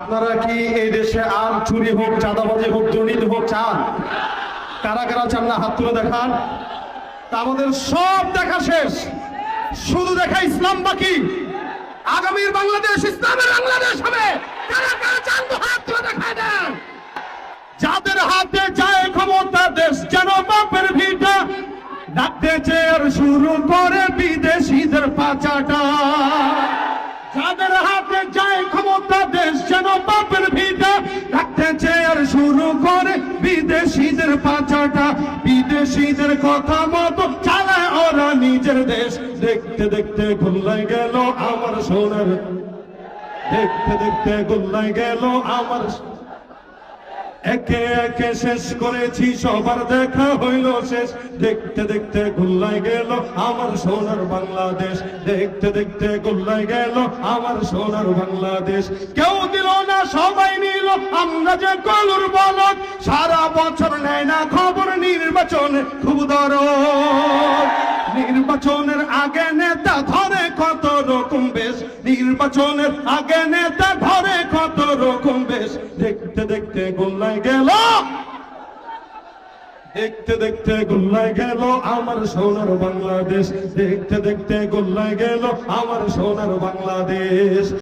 আপনারা কি এই দেশে আর চুরি হোক, চাঁদাবাজি হোক, দুর্নীতি হোক চান? কারা কারা চান না হাত তুলে দেখান। আমাদের সব দেখা শেষ। শুধু দেখা ইসলাম বাকি। আগামীর বাংলাদেশ, ইসলামের বাংলাদেশ হবে। কারা কারা চান তো হাত তুলে দেখায় দেন। যাদের হাতে যায় ক্ষমতা, দেশ যেন বাপের ভিটা। ডাকতে চেয়ার শুরু করে বিদেশিদের পাচাটা। করে বিদেশিদের পাচাটা বিদেশিদের কথা মতো চালায় ওরা নিজের দেশ। দেখতে দেখতে গোল্লাই গেল আমার সোনার। দেখতে দেখতে গোল্লাই গেল আমার একে একে শেষ করেছি, সবার দেখা হইল শেষ। দেখতে দেখতে গোল্লাই গেল আমার সোনার বাংলাদেশ। দেখতে দেখতে গোল্লাই গেল আমার সোনার বাংলাদেশ। কেউ দিল না সবাই নিল আমরা যে কলুর সারা বছর নেয় না খবর নির্বাচনে, খুব দরদ। নির্বাচনের আগে নেতা ধরে কত রকম বেশ? নির্বাচনের আগে নেতা ধরে কত রকম বেশ? দেখতে দেখতে গোল্লায় গেল। দেখতে দেখতে গোল্লায় গেল আমার সোনার বাংলাদেশ। দেখতে দেখতে গোল্লায় গেল আমার সোনার বাংলাদেশ।